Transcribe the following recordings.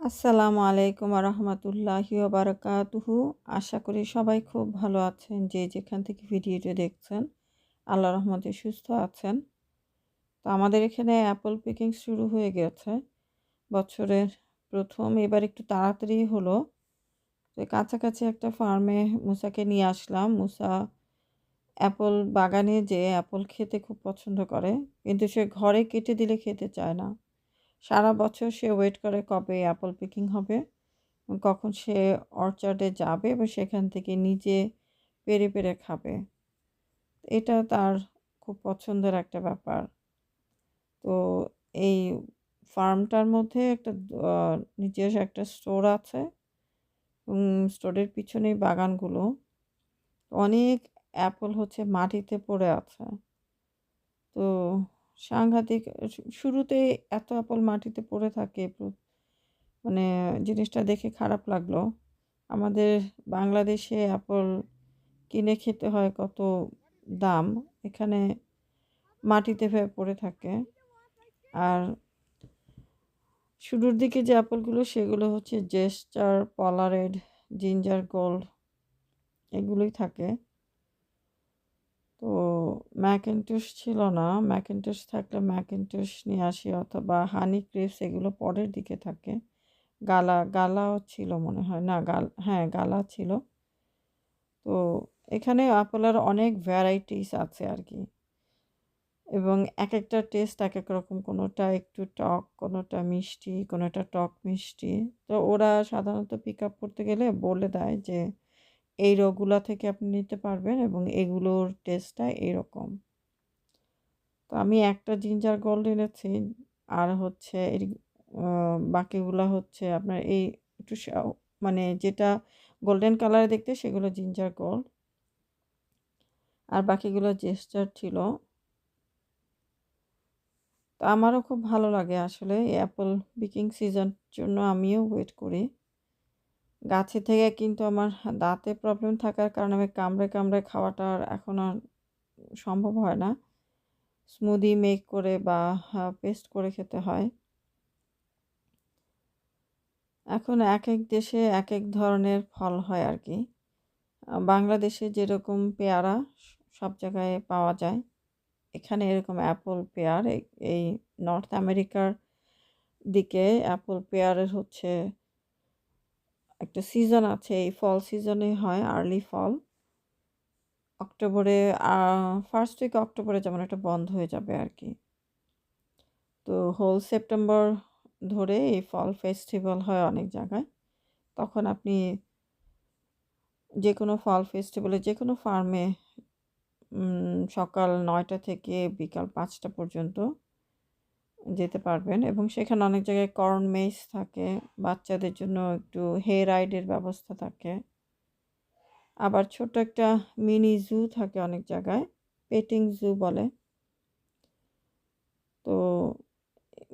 আসসালামু আলাইকুম রহমতুল্লাহি বারকাতুহু আশা করি সবাই খুব ভালো আছেন, যে যেখান থেকে ভিডিওটি দেখছেন আল্লাহ রহমতে সুস্থ আছেন। তো আমাদের এখানে অ্যাপল পিকিং শুরু হয়ে গেছে। বছরের প্রথম, এবার একটু তাড়াতাড়ি হলো। তো কাছাকাছি একটা ফার্মে মুসাকে নিয়ে আসলাম। মুসা অ্যাপল বাগানে যে অ্যাপল খেতে খুব পছন্দ করে, কিন্তু সে ঘরে কেটে দিলে খেতে চায় না। সারা বছর সে ওয়েট করে কবে অ্যাপল পিকিং হবে, কখন সে অর্চার্ডে যাবে এবং সেখান থেকে নিজে পেরে পেরে খাবে। এটা তার খুব পছন্দের একটা ব্যাপার। তো এই ফার্মটার মধ্যে একটা নিজস্ব একটা স্টোর আছে স্টোরের পিছনেই বাগানগুলো। অনেক অ্যাপল হচ্ছে মাটিতে পড়ে আছে। তো সাংঘাতিক শুরুতে এত আপল মাটিতে পড়ে থাকে মানে জিনিসটা দেখে খারাপ লাগল। আমাদের বাংলাদেশে অ্যাপল কিনে খেতে হয় কত দাম, এখানে মাটিতে পড়ে থাকে। আর শুরুর দিকে যে অ্যাপলগুলো সেগুলো হচ্ছে জেস্টার, পলারেড, জিঞ্জার, গোল্ড, এগুলোই থাকে। ম্যাকিনটশ ছিল না। ম্যাকিনটশ থাকলে ম্যাকিনটশ নিয়ে আসি অথবা হানি ক্রিপস এগুলো পরের দিকে থাকে। গালা, গালাও ছিল মনে হয়। না, গাল হ্যাঁ গালা ছিল। তো এখানে আপেলের অনেক ভ্যারাইটিস আছে আর কি। এবং এক একটা টেস্ট এক এক রকম। কোনোটা একটু টক, কোনোটা মিষ্টি, কোনোটা টক মিষ্টি। তো ওরা সাধারণত পিক আপ করতে গেলে বলে দেয় যে এই রোগগুলো থেকে আপনি নিতে পারবেন এবং এগুলোর টেস্টটা এরকম। তো আমি একটা জিঞ্জার গোল্ড এনেছি, আর হচ্ছে এর বাকিগুলো হচ্ছে আপনার এই একটু মানে যেটা গোল্ডেন কালারে দেখতে সেগুলো জিঞ্জার গোল্ড আর বাকিগুলো জেস্টার ছিল। তো আমারও খুব ভালো লাগে আসলে অ্যাপল বিকিং সিজন জন্য আমিও ওয়েট করি। গাছে থেকে কিন্তু আমার দাঁতে প্রবলেম থাকার কারণে আমি কামড়ে কামড়ে খাওয়াটা আর এখন আর সম্ভব হয় না। স্মুদি মেক করে বা পেস্ট করে খেতে হয়। এখন এক এক দেশে এক এক ধরনের ফল হয় আর কি। বাংলাদেশে যেরকম পেয়ারা সব জায়গায় পাওয়া যায়, এখানে এরকম অ্যাপল পেয়ার এই নর্থ আমেরিকার দিকে অ্যাপল পেয়ারের হচ্ছে একটা সিজন আছে, এই ফল সিজনে হয় আর্লি ফল অক্টোবরে ফার্স্ট উইক অক্টোবরে যেমন একটা বন্ধ হয়ে যাবে আর কি তো হোল সেপ্টেম্বর ধরে এই ফল ফেস্টিভ্যাল হয় অনেক জায়গায়। তখন আপনি যে কোনো ফল ফেস্টিভ্যালে যে কোনো ফার্মে সকাল নয়টা থেকে বিকাল পাঁচটা পর্যন্ত যেতে পারবেন এবং সেখানে অনেক জায়গায় কর্ন মেস থাকে, বাচ্চাদের জন্য একটু হে রাইডের ব্যবস্থা থাকে। আবার ছোট একটা মিনি জু থাকে অনেক জায়গায় পেটিং জু বলে। তো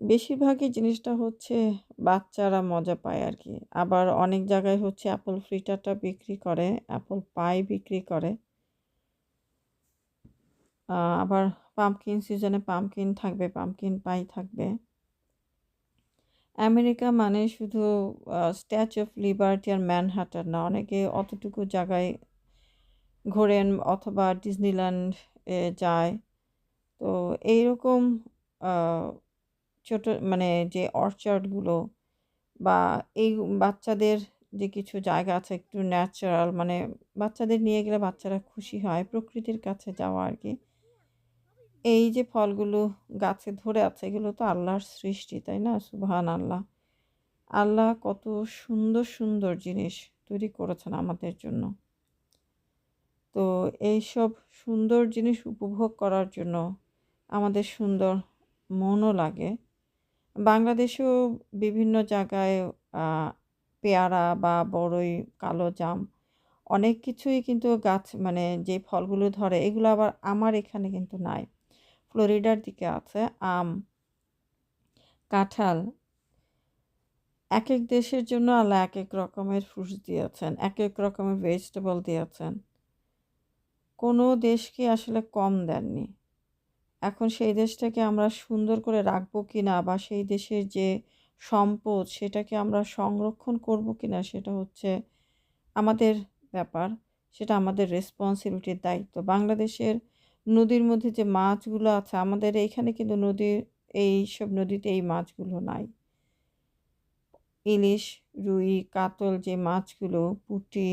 বেশিরভাগই জিনিসটা হচ্ছে বাচ্চারা মজা পায় আর কি। আবার অনেক জায়গায় হচ্ছে অ্যাপল ফ্রিটারটা বিক্রি করে অ্যাপল পাই বিক্রি করে। আবার পাম্পকিন সিজনে পাম্পকিন থাকবে পাম্পকিন পাই থাকবে। আমেরিকা মানে শুধু স্ট্যাচু অফ লিবার্টি আর ম্যানহাটার না, অনেকে অতটুকু জায়গায় ঘোরেন অথবা ডিজনিল্যান্ড এ যায়। তো এইরকম ছোট মানে যে অর্চার্ডগুলো বা এই বাচ্চাদের যে কিছু জায়গা আছে একটু ন্যাচারাল মানে বাচ্চাদের নিয়ে গেলে বাচ্চারা খুশি হয়, প্রকৃতির কাছে যাওয়া আর কি। এই যে ফলগুলো গাছে ধরে আছে, এগুলো তো আল্লাহর সৃষ্টি, তাই না? সুবহান আল্লাহ আল্লাহ কত সুন্দর সুন্দর জিনিস তৈরি করেছেন আমাদের জন্য। তো এই সব সুন্দর জিনিস উপভোগ করার জন্য আমাদের সুন্দর মনও লাগে। বাংলাদেশেও বিভিন্ন জায়গায় পেয়ারা বা বড়ই কালো জাম, অনেক কিছুই কিন্তু গাছ মানে যে ফলগুলো ধরে, এগুলো আবার আমার এখানে কিন্তু নাই। ফ্লোরিডার দিকে আছে, আম, কাঁঠাল এক এক দেশের জন্য আল্লাহ এক এক রকমের ফ্রুটস দিয়েছেন এক এক রকমের ভেজিটেবল দিয়েছেন। কোনো দেশকে আসলে কম দেননি। এখন সেই দেশটাকে আমরা সুন্দর করে রাখব কি না বা সেই দেশের যে সম্পদ সেটাকে আমরা সংরক্ষণ করব কিনা সেটা হচ্ছে আমাদের ব্যাপার, সেটা আমাদের রেসপন্সিবিলিটির দায়িত্ব। বাংলাদেশের নদীর মধ্যে যে মাছগুলো আছে, আমাদের এইখানে কিন্তু নদীর এই সব নদীতে এই মাছগুলো নাই। ইলিশ, রুই, কাতল যে মাছগুলো, পুঁটি,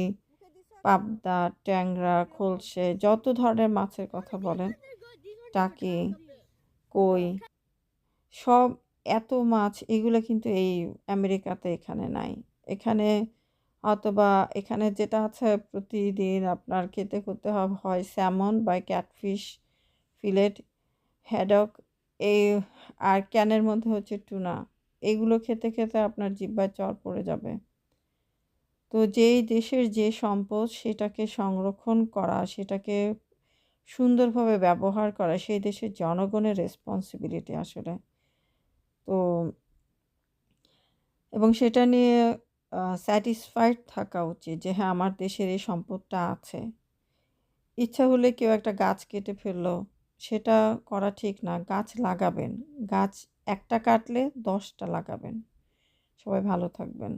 পাবদা, ট্যাংরা, খোলসে, যত ধরনের মাছের কথা বলেন, টাকি, কই, সব এত মাছ এগুলো কিন্তু এই আমেরিকাতে এখানে নাই। এখানে অথবা এখানে যেটা আছে, প্রতিদিন আপনার খেতে করতে হবে হয় স্যামন বা ক্যাটফিশ ফিলেট হ্যাডক এই আর ক্যানের মধ্যে হচ্ছে টুনা এগুলো খেতে খেতে আপনার জিব্বায় চর পড়ে যাবে। তো যেই দেশের যে সম্পদ সেটাকে সংরক্ষণ করা, সেটাকে সুন্দরভাবে ব্যবহার করা, সেই দেশের জনগণের রেসপন্সিবিলিটি আসলে। তো এবং সেটা নিয়ে স্যাটিসফাইড থাকা উচিত যে হ্যাঁ আমার দেশের এই সম্পদটা আছে। ইচ্ছা হলে কেউ একটা গাছ কেটে ফেলল, সেটা করা ঠিক না। গাছ লাগাবেন। গাছ একটা কাটলে দশটা লাগাবেন। সবাই ভালো থাকবেন।